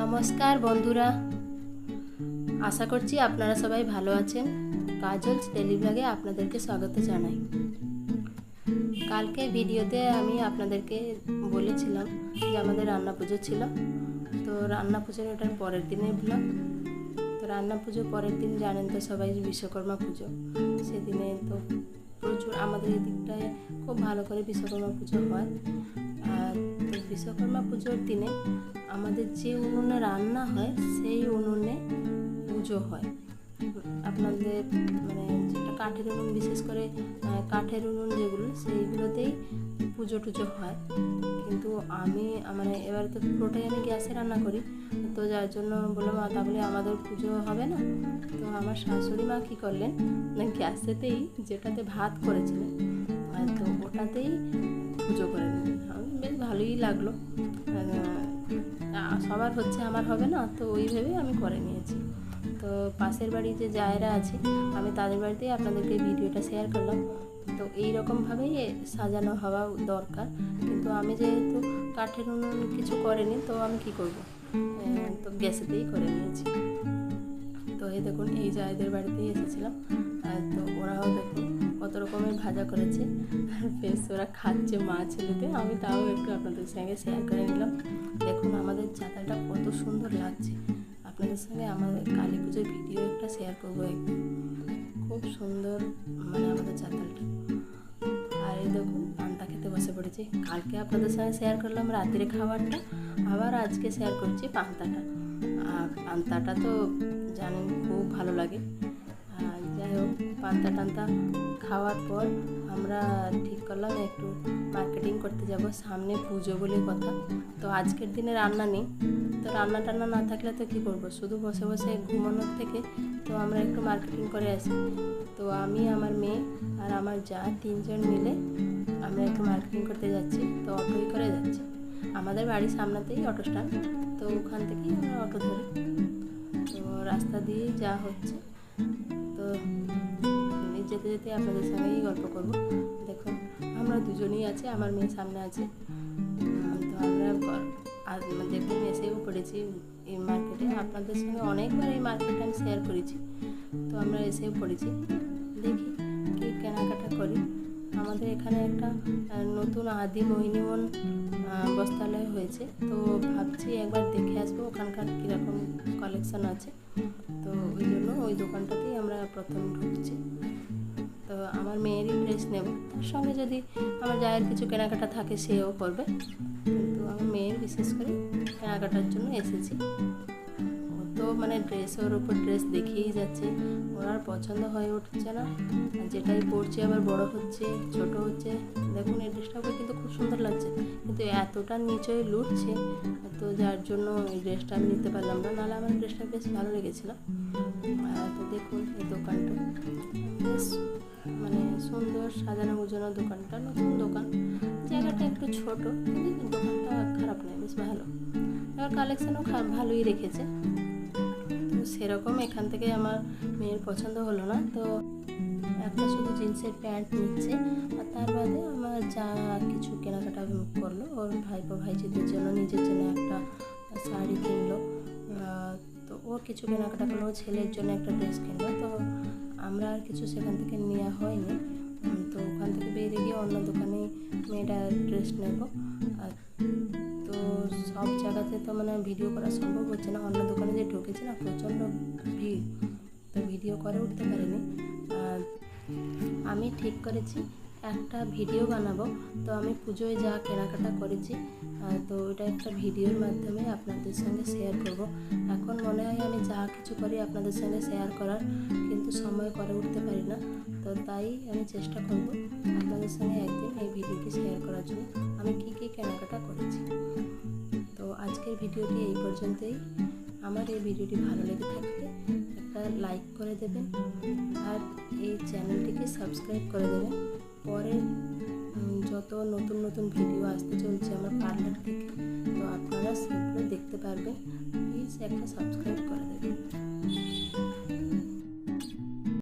নমস্কার বন্ধুরা। আশা করছি আপনারা সবাই ভালো আছেন। কাজল ডেলি ব্লগে আপনাদেরকে স্বাগত জানাই। কালকে ভিডিওতে আমি আপনাদেরকে বলেছিলাম যে আমাদের রান্না পুজো ছিল। তো রান্না পুজোর ওটার পরের দিনের ব্লগ তো রান্না পুজো পরের দিন জানেন তো সবাই বিশ্বকর্মা পুজো। সেদিনে তো প্রচুর আমাদের এই দিকটায় খুব ভালো করে বিশ্বকর্মা পুজো হয়। আর বিশ্বকর্মা পুজোর দিনে আমাদের যে উনুনে রান্না হয় সেই উনুনে পুজো হয়। আপনাদের মানে যেটা কাঠের উনুন বিশেষ করে কাঠের উনুন যেগুলো সেইগুলোতেই পুজো টুজো হয়। কিন্তু আমি মানে এবারে তো পুরোটাই আমি গ্যাসে রান্না করি। তো যার জন্য বললাম "আ, তাহলে আমাদের পুজো হবে না। তো আমার শাশুড়ি মা কী করলেন না গ্যাসেতেই যেটাতে ভাত করেছিলেন তো ওটাতেই পুজো করে নিলেন বেশ ভালোই লাগল। সবার হচ্ছে আমার হবে না, তো ওই আমি করে নিয়েছি। তো পাশের বাড়ি যে জায়রা আছে, আমি তাদের বাড়িতেই আপনাদেরকে ভিডিওটা শেয়ার করলাম। তো এই রকমভাবেই সাজানো হওয়া দরকার। কিন্তু আমি যেহেতু কাঠের উনুন কিছু করেনি, তো আমি কি করব? তো গ্যাসেতেই করে নিয়েছি। তো এই দেখুন, এই জায়দের বাড়িতেই এসেছিলাম। তো ভাজা করেছে। আর বেশ, ওরা খাচ্ছে মা ছেলেতে আমি তাও একটু আপনাদের সঙ্গে শেয়ার করে নিলাম। দেখুন, আমাদের চাতালটা কত সুন্দর লাগছে। আপনাদের সঙ্গে আমাদের কালী পুজোর ভিডিও একটা শেয়ার করব একদিন। খুব সুন্দর মানে আমাদের চাতালটা আর এই দেখুন, পান্তা খেতে বসে পড়েছি। কালকে আপনাদের সঙ্গে শেয়ার করলাম রাত্রে খাবারটা। আবার আজকে শেয়ার করছি পান্তাটা। আর পান্তাটা তো জানেন, খুব ভালো লাগে। যাই হোক পান্তা টান্তা খাওয়ার পর আমরা ঠিক করলাম একটু মার্কেটিং করতে যাব, সামনে পুজো বলে কথা। তো আজকের দিনে রান্না নেই। তো রান্না টান্না না থাকলে তো কী করব? শুধু বসে বসে ঘুমানোর থেকে তো আমরা একটু মার্কেটিং করে আসি। তো আমি, আমার মেয়ে আর আমার যা তিনজন মিলে আমরা একটু মার্কেটিং করতে যাচ্ছি। তো অটোই করে যাচ্ছি। আমাদের বাড়ির সামনাতেই অটো স্ট্যান্ড তো ওখান থেকেই আমরা অটো ধরি। তো রাস্তা দিয়েই যা হচ্ছে যেতে যেতে আপনাদের সঙ্গেই গল্প করব। দেখুন, আমরা দুজনেই আছে, আমার মেয়ে সামনে আছে। তো আমরা আর দেখুন, এসেও পড়েছি এই মার্কেটে আপনাদের সঙ্গে অনেকবার এই মার্কেটে আমি শেয়ার করেছি। তো আমরা এসেও পড়েছি। দেখি, কি কেনাকাটা করি। আমাদের এখানে একটা নতুন আদি মোহিনীমন আহ, বস্ত্রালয় হয়েছে। তো ভাবছি একবার দেখে আসব ওখানকার কীরকম কালেকশন আছে। তো ওই জন্য ওই দোকানটাতেই আমরা প্রথম ঢুকছি। তো আমার মেয়েরই ড্রেস নেব। তার সঙ্গে যদি আমার জায়ের কিছু কেনাকাটা থাকে সেও করবে। কিন্তু আমার মেয়ের বিশেষ করে কেনাকাটার জন্য এসেছি। মানে ড্রেস ওর উপর ড্রেস দেখিয়েই যাচ্ছে। ওর আর পছন্দ হয়ে উঠছে না। যেটাই পরছে আবার বড় হচ্ছে, ছোট হচ্ছে। দেখুন, এই ড্রেসটা ওকে কিন্তু খুব সুন্দর লাগছে। কিন্তু এতটা নিচে লুটছে, তো যার জন্য এই ড্রেসটা আমি নিতে পারলাম না। নাহলে আমার ড্রেসটা বেশ ভালো লেগেছিল। তো দেখুন, এই দোকানটা বেশ মানে সুন্দর সাজানো গুজানো দোকানটা, নতুন দোকান। জায়গাটা একটু ছোট, কিন্তু দোকানটা খারাপ নয়, বেশ ভালো। এবার কালেকশনও ভালোই রেখেছে। সেরকম এখান থেকে আমার মেয়ের পছন্দ হলো না। তো একটা শুধু জিন্সের প্যান্ট নিচ্ছে, আর তার বাদে আমার যা কিছু কেনাকাটা করল, ওর ভাইপো ভাইজিদের জন্য নিজের জন্য একটা শাড়ি কিনলো। তো ও কিছু কেনাকাটা করল ছেলের জন্য একটা ড্রেস কিনলো। তো আমরা আর কিছু সেখান থেকে নেওয়া হয়নি। তো ওখান থেকে বেরিয়ে গিয়ে অন্য দোকানে মেয়েটা ড্রেস নেব। আর তো মানে ভিডিও করা সম্ভব হচ্ছে না। অন্য দোকানে যে ঢুকেছে না প্রচণ্ড ভিড়। তো ভিডিও করে উঠতে পারিনি। আর আমি ঠিক করেছি, একটা ভিডিও বানাবো। তো আমি পুজোয় যা কেনাকাটা করেছি তো ওটা একটা ভিডিওর মাধ্যমে আপনাদের সঙ্গে শেয়ার করব। এখন মনে হয় আমি যা কিছু করি আপনাদের সঙ্গে শেয়ার করার, কিন্তু সময় করে উঠতে পারি না। তো তাই আমি চেষ্টা করব আপনাদের সঙ্গে একদিন এই ভিডিওটি শেয়ার করার জন্য। আমি কী কী কেনাকাটা করেছি? তো আজকের ভিডিওটি এই পর্যন্তই। আমার এই ভিডিওটি ভালো লেগে থাকলে একটা লাইক করে দেবেন আর এই চ্যানেলটিকে সাবস্ক্রাইব করে দেবেন। পরের যত নতুন নতুন ভিডিও আসতে চলছে আমার পার্লার থেকে, তো আপনারা সেগুলো দেখতে পারবেন। প্লিজ একটা সাবস্ক্রাইব করে দেবেন।